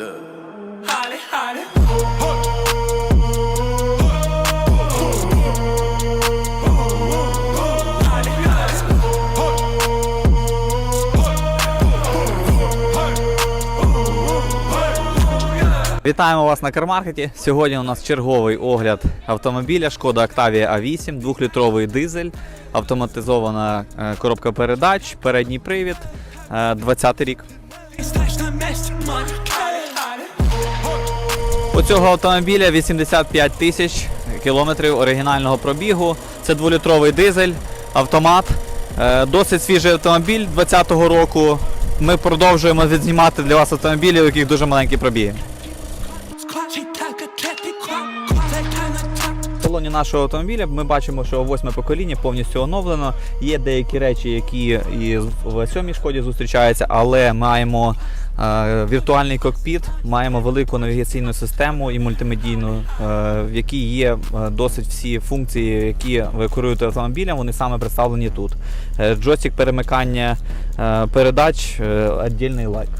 Look. Holly, Holly. Вітаємо вас на кармаркеті. Сьогодні у нас черговий огляд автомобіля Шкода Octavia A8, 2-літровий дизель, автоматизована е, коробка передач, передній привід, е, 20 рік. У цього автомобіля 85 тисяч кілометрів оригінального пробігу. Це 2-літровий дизель, автомат. Е, Досить свіжий автомобіль 2020 року. Ми продовжуємо відзнімати для вас автомобілі, у яких дуже маленькі пробіги. Салоні нашого автомобіля ми бачимо, що восьме покоління повністю оновлено. Є деякі речі, які і в сьомій шкоді зустрічаються, але маємо е, віртуальний кокпіт, маємо велику навігаційну систему і мультимедійну, е, в якій є е, досить всі функції, які ви керуєте автомобілем, вони саме представлені тут. Джойстик перемикання передач, віддільний лайк.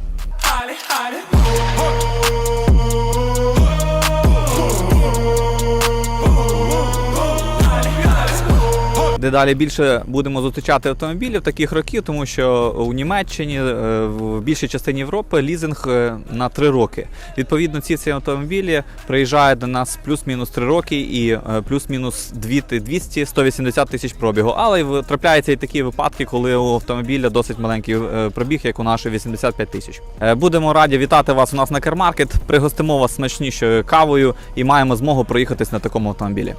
Дедалі більше будемо зустрічати автомобілів таких років, тому що у Німеччині, е, в більшій частині Європи лізинг е, на 3 роки. Відповідно, ці ці автомобілі приїжджають до нас плюс-мінус 3 роки і е, плюс-мінус 200-180 тисяч пробігу. Але трапляються і такі випадки, коли у автомобіля досить маленький пробіг, як у нашої 85 тисяч. Будемо раді вітати вас у нас на Кермаркет. Пригостимо вас смачнішою кавою і маємо змогу проїхатись на такому автомобілі.